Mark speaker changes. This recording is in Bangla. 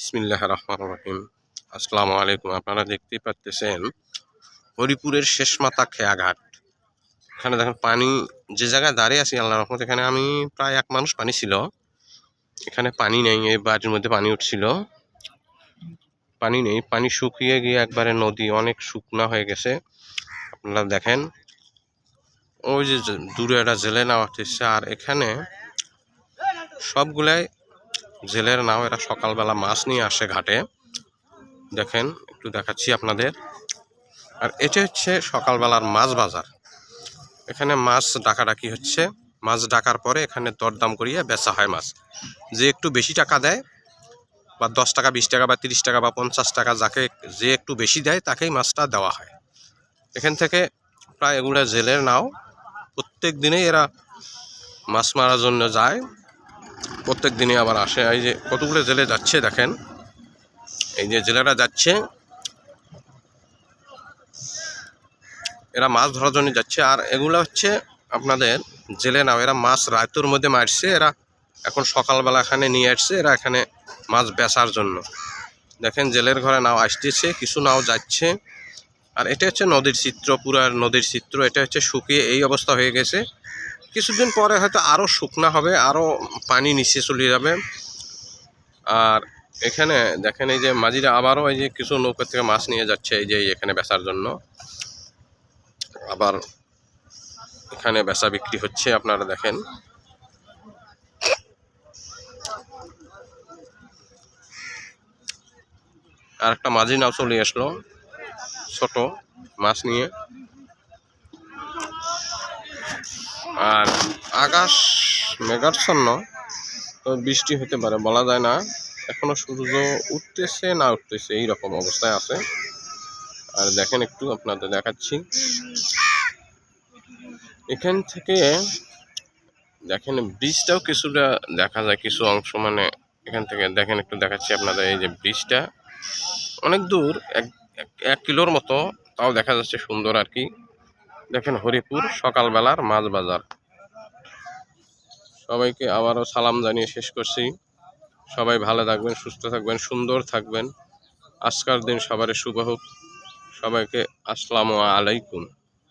Speaker 1: বিসমিল্লাহ রহমান রহিম আসসালামু আলাইকুম আপনারা দেখতেই পাচ্ছেন হরিপুরের শেষ মাথা খেয়াঘাট। এখানে দেখেন পানি, যে জায়গায় দাঁড়িয়ে আছি আল্লাহ রহমত, এখানে আমি প্রায় এক মানুষ পানি ছিল। এখানে পানি নেই, এই বাড়ির মধ্যে পানি উঠছিল। পানি নেই, পানি শুকিয়ে গিয়ে একবারে নদী অনেক শুকনা হয়ে গেছে। আপনারা দেখেন, ওই যে দূরে একটা জেলে নাও আসতেছে আর এখানে সবগুলাই জেলের নাও, এরা সকালবেলা মাছ নিয়ে আসে ঘাটে। দেখেন, একটু দেখাচ্ছি আপনাদের। আর এটা হচ্ছে সকালবেলার মাছ বাজার। এখানে মাছ ডাকাডাকি হচ্ছে। মাছ ডাকার পরে এখানে দরদাম করিয়ে বেচা হয় মাছ। যে একটু বেশি টাকা দেয়, বা দশ টাকা, বিশ টাকা, বা তিরিশ টাকা, বা পঞ্চাশ টাকা, যাকে যে একটু বেশি দেয়, তাকেই মাছটা দেওয়া হয়। এখান থেকে প্রায় এগুলো জেলের নাও। প্রত্যেক দিনেই এরা মাছ মারার জন্য যায়। প্রত্যেক দিনে আবার আসে। এই যে কতগুলো জেলে যাচ্ছে দেখেন। এই যে জেলেরা যাচ্ছে। এরা মাছ ধরার জন্য যাচ্ছে। আর এগুলো হচ্ছে আপনাদের জেলে নাও এরা মাছ রায়তুর মধ্যে মারছে। এরা এখন সকালবেলা এখানে নিয়ে আসছে। এরা এখানে মাছ বেচার জন্য। দেখেন জেলের ঘরে নাও আসতেছে, কিছু নাও যাচ্ছে। আর এটা হচ্ছে নদীর চিত্র, পুরার নদীর চিত্র। এটা হচ্ছে শুকিয়ে এই অবস্থা হয়ে গেছে। কিছুদিন পরে হয়তো আরও শুকনা হবে আরও পানি নিচে চলে যাবে। আর এখানে দেখেন এই যে মাঝিরা আবারও এই যে কিছু নৌকা থেকে মাছ নিয়ে যাচ্ছে এই যে এখানে বেচার জন্য। আবার এখানে বেচা বিক্রি হচ্ছে, আপনারা দেখেন। আর একটা মাঝি নাও চলে আসলো, ছোট মাছ নিয়ে। আর আকাশ মেঘাচ্ছন্ন বৃষ্টি হতে পারে, বলা যায় না। এখনও সূর্য উঠতেছে, না উঠতেছে এই রকম অবস্থায় আছে। আর দেখেন একটু আপনাদের দেখাচ্ছি। এখান থেকে দেখেন, ব্রিজটাও কিছুটা দেখা যায়, কিছু অংশ মানে এখান থেকে দেখেন, একটু দেখাচ্ছি আপনাদের এই যে ব্রিজটা। অনেক দূর, এক- এক কিলোর মতো, তাও দেখা যাচ্ছে সুন্দর আর কি। দেখেন হরিপুর সকালবেলার মাছ বাজার। সবাইকে আবারও সালাম জানিয়ে শেষ করছি। সবাই ভালো থাকবেন, সুস্থ থাকবেন, সুন্দর থাকবেন। আজকার দিন সবার শুভ হোক। সবাইকে আসসালামু আলাইকুম।